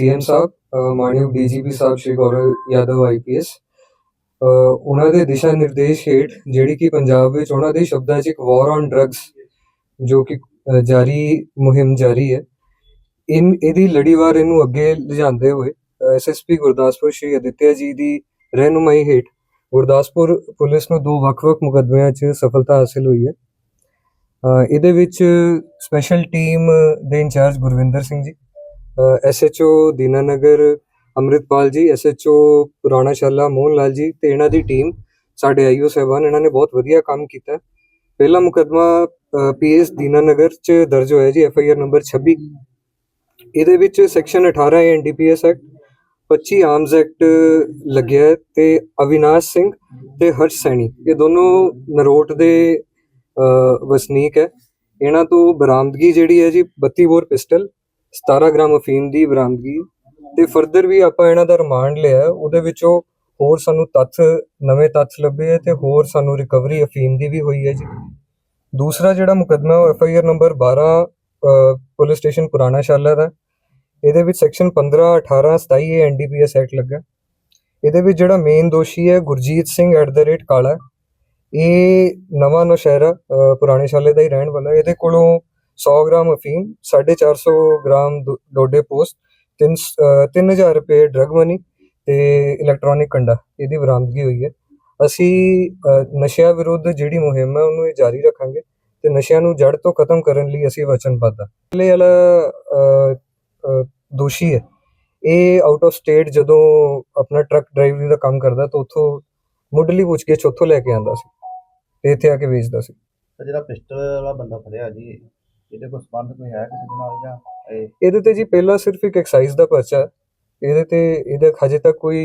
CM ਸਾਹਿਬ ਅ, ਮਾਨਯੋਗ ਡੀਜੀਪੀ ਸਾਹਿਬ ਸ਼੍ਰੀ ਗੌਰਵ ਯਾਦਵ ਆਈਪੀਐਸ ਉਹਨਾਂ ਦੇ ਦਿਸ਼ਾ ਨਿਰਦੇਸ਼ ਹੇਠ ਜਿਹੜੀ ਕਿ ਪੰਜਾਬ ਵਿੱਚ ਉਹਨਾਂ ਦੇ ਸ਼ਬਦਾਂ 'ਚ ਇੱਕ ਵਾਰ ਔਨ ਡਰੱਗਸ ਜੋ ਕਿ ਜਾਰੀ ਮੁਹਿੰਮ ਜਾਰੀ ਹੈ ਇਨ ਇਹਦੀ ਲੜੀਵਾਰ ਇਹਨੂੰ ਅੱਗੇ ਲਿਜਾਂਦੇ ਹੋਏ ਐਸਐਸਪੀ ਗੁਰਦਾਸਪੁਰ ਸ਼੍ਰੀ ਅਦਿੱਤਿਆ ਜੀ ਦੀ ਰਹਿਨੁਮਾਈ ਹੇਠ ਗੁਰਦਾਸਪੁਰ ਪੁਲਿਸ ਨੂੰ ਦੋ ਵੱਖ-ਵੱਖ ਮੁਕੱਦਮਿਆਂ 'ਚ ਸਫਲਤਾ ਹਾਸਲ ਹੋਈ ਹੈ। ਇਹਦੇ ਵਿੱਚ ਸਪੈਸ਼ਲ ਟੀਮ ਦੇ ਇੰਚਾਰਜ ਗੁਰਵਿੰਦਰ ਸਿੰਘ ਜੀ ਐਸਐਚਓ ਦੀਨਾਨਗਰ, ਅੰਮ੍ਰਿਤਪਾਲ ਜੀ ਐਸਐਚਓ ਪੁਰਾਣਾ ਸ਼ਾਲਾ ਮੋਹਨ ਲਾਲ ਜੀ ਤੇ ਇਹਨਾਂ ਦੀ ਟੀਮ ਸਾਡੇ ਆਈਓ ਸਾਹਿਬਾਨ, ਇਹਨਾਂ ਨੇ ਬਹੁਤ ਵਧੀਆ ਕੰਮ ਕੀਤਾ। ਪਹਿਲਾ ਮੁਕੱਦਮਾ ਪੀਐਸ ਦੀਨਾਨਗਰ ਚ ਦਰਜ ਹੋਇਆ ਜੀ ਐਫਆਈਆਰ ਨੰਬਰ 26 ਇਹਦੇ ਵਿੱਚ section 18 NDPS act 25 arms act ਲੱਗਿਆ ਹੈ ਤੇ ਅਵਿਨਾਸ਼ ਸਿੰਘ ਤੇ ਹਰਸ਼ ਸੈਣੀ। ਇਹ ਦੋਨੋਂ ਨਰੋਟ ਦੇ ਵਸਨੀਕ ਹੈ। ਇਹਨਾਂ ਤੋਂ ਬਰਾਮਦਗੀ ਜਿਹੜੀ ਹੈ ਜੀ 32 ਬੋਰ ਪਿਸਟਲ 17 ਗ੍ਰਾਮ ਅਫੀਮ ਦੀ ਬਰਾਮਦਗੀ ਤੇ ਫਰਦਰ ਵੀ ਆਪਾਂ ਇਹਨਾਂ ਦਾ ਰਿਮਾਂਡ ਲਿਆ ਉਹਦੇ ਵਿੱਚੋਂ ਹੋਰ ਸਾਨੂੰ ਤੱਥ, ਨਵੇਂ ਤੱਥ ਲੱਭੇ ਹੈ ਤੇ ਹੋਰ ਸਾਨੂੰ ਰਿਕਵਰੀ ਅਫੀਮ ਦੀ ਵੀ ਹੋਈ ਹੈ ਜੀ। ਦੂਸਰਾ ਜਿਹੜਾ ਮੁਕੱਦਮਾ ਉਹ F I R number 12 police station Purana Shala ਦਾ। ਇਹਦੇ ਵਿੱਚ ਸੈਕਸ਼ਨ 15 18 27 ਏ ਐਨਡੀਪੀਐਸ ਐਕਟ ਲੱਗਾ। ਇਹਦੇ ਵਿੱਚ ਜਿਹੜਾ ਮੇਨ ਦੋਸ਼ੀ ਹੈ, Gurjit Singh at the rate Kala. ਇਹ ਨਵਾਂ ਨੌਸ਼ਹਿਰਾ ਪੁਰਾਣੇ ਸ਼ਾਲੇ ਦਾ ਹੀ ਰਹਿਣ ਵਾਲਾ ਇਹਦੇ ਕੋਲੋਂ 100 ਗ੍ਰਾਮ ਅਫੀਮ 450 ਗ੍ਰਾਮ ਡੋਡੇ ਪੋਸਟ 3000 ਰੁਪਏ ਡਰਗ ਮਨੀ ਤੇ ਇਲੈਕਟ੍ਰੋਨਿਕ ਕੰਡਾ, ਇਹਦੀ ਬਰਾਮਦਗੀ ਹੋਈ ਹੈ। ਅਸੀਂ ਨਸ਼ਿਆਂ ਵਿਰੁੱਧ ਜਿਹੜੀ ਮੁਹਿੰਮ ਹੈ, ਉਹਨੂੰ ਇਹ ਜਾਰੀ ਰੱਖਾਂਗੇ ਤੇ ਨਸ਼ਿਆਂ ਨੂੰ ਜੜ ਤੋਂ ਖਤਮ ਕਰਨ ਲਈ ਅਸੀਂ ਵਚਨਬੱਧ ਹਾਂ। ਪਹਿਲੇ ਵਾਲਾ ਦੋਸ਼ੀ ਹੈ। ਇਹ ਆਊਟ ਆਫ ਸਟੇਟ ਜਦੋਂ ਆਪਣਾ ਟਰੱਕ ਡਰਾਈਵਰੀ ਦਾ ਕੰਮ ਕਰਦਾ, ਤਾਂ ਉੱਥੋਂ ਮੁੱਢਲੀ ਪੁੱਛਗਿੱਛ ਉੱਥੋਂ ਲੈ ਕੇ ਆਂਦਾ ਸੀ ਤੇ ਇੱਥੇ ਆ ਕੇ ਵੇਚਦਾ ਸੀ। ਜਿਹੜਾ ਪਿਸਟਲ ਵਾਲਾ ਬੰਦਾ ਫੜਿਆ ਜੀ ਇਹਦੇ ਕੋਲ ਸੰਬੰਧ ਕੋਈ ਹੈ ਕਿਸੇ ਦੇ ਨਾਲ ਜਾਂ ਇਹ? ਇਹਦੇ ਤੇ ਜੀ ਪਹਿਲਾਂ ਸਿਰਫ ਇੱਕ ਐਕਸਾਈਜ਼ ਦਾ ਪਰਚਾ ਇਹਦੇ ਤੇ ਇਹਦੇ ਹਜੇ ਤੱਕ ਕੋਈ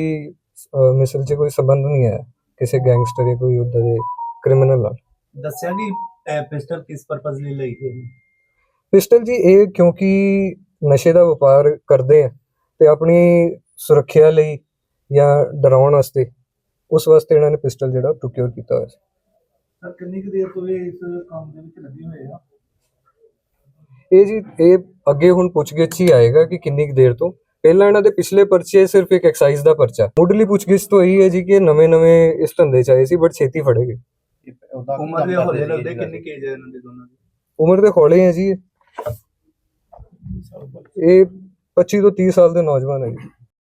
ਮਿਸਲ 'ਚ ਕੋਈ ਸੰਬੰਧ ਨਹੀਂ ਹੈ। ਕਿਸੇ ਗੈਂਗਸਟਰ ਜਾਂ ਕੋਈ ਉਦਾਂ ਦੇ ਕ੍ਰਿਮੀਨਲ ਨਾਲ। ਦੱਸਿਆ ਕਿ ਪਿਸਟਲ ਕਿਸ ਪਰਪਸ ਲਈ ਲਈ ਗਈ? ਪਿਸਟਲ ਜੀ ਇਹ ਕਿਉਂਕਿ ਨਸ਼ੇ ਦਾ ਵਪਾਰ ਕਰਦੇ ਆ ਤੇ ਆਪਣੀ ਸੁਰੱਖਿਆ ਲਈ ਜਾਂ ਡਰਾਉਣ ਵਾਸਤੇ ਉਸ ਵਾਸਤੇ ਇਹਨਾਂ ਨੇ ਪਿਸਟਲ ਜਿਹੜਾ ਪ੍ਰੋਕਿਊਰ ਕੀਤਾ ਹੋਇਆ ਸੀ। ਸਰ ਕਿੰਨੀ ਕੁ ਦੇਰ ਤੋਂ ਇਹ ਇਸ ਕੰਮ ਦੇ ਵਿੱਚ ਲੱਗੇ ਹੋਏ ਆ? ਇਹ ਜੀ ਇਹ ਅੱਗੇ ਹੁਣ ਪੁੱਛਗਿੱਛ ਹੀ ਆਏਗਾ ਕਿ ਕਿੰਨੀ ਕੁ ਦੇਰ ਤੋਂ। ਪਹਿਲਾਂ ਇਹਨਾਂ ਦੇ ਪਿਛਲੇ ਪਰਚੇ ਸਿਰਫ ਇੱਕ ਐਕਸਾਈਜ਼ ਦਾ ਪਰਚਾ। ਮੁੱਢਲੀ ਪੁੱਛਗਿੱਛ ਤੋਂ ਇਹੀ ਹੈ ਜੀ ਕਿ ਨਵੇਂ-ਨਵੇਂ ਇਸ ਧੰਦੇ 'ਚ ਆਏ ਸੀ ਬਟ ਛੇਤੀ ਫੜੇ ਗਏ। ਉਮਰ ਦੇ ਹੋਲੇ ਲੱਗਦੇ ਕਿੰਨੀ ਕੇਜ ਹੈ ਇਹਨਾਂ ਦੇ ਦੋਨਾਂ ਦੀ? ਉਮਰ ਦੇ ਹੌਲੇ ਹੈ ਜੀ। ਇਹ। ਇਹ 25 ਤੋਂ 30 ਸਾਲ ਦੇ ਨੌਜਵਾਨ ਹੈ ਜੀ।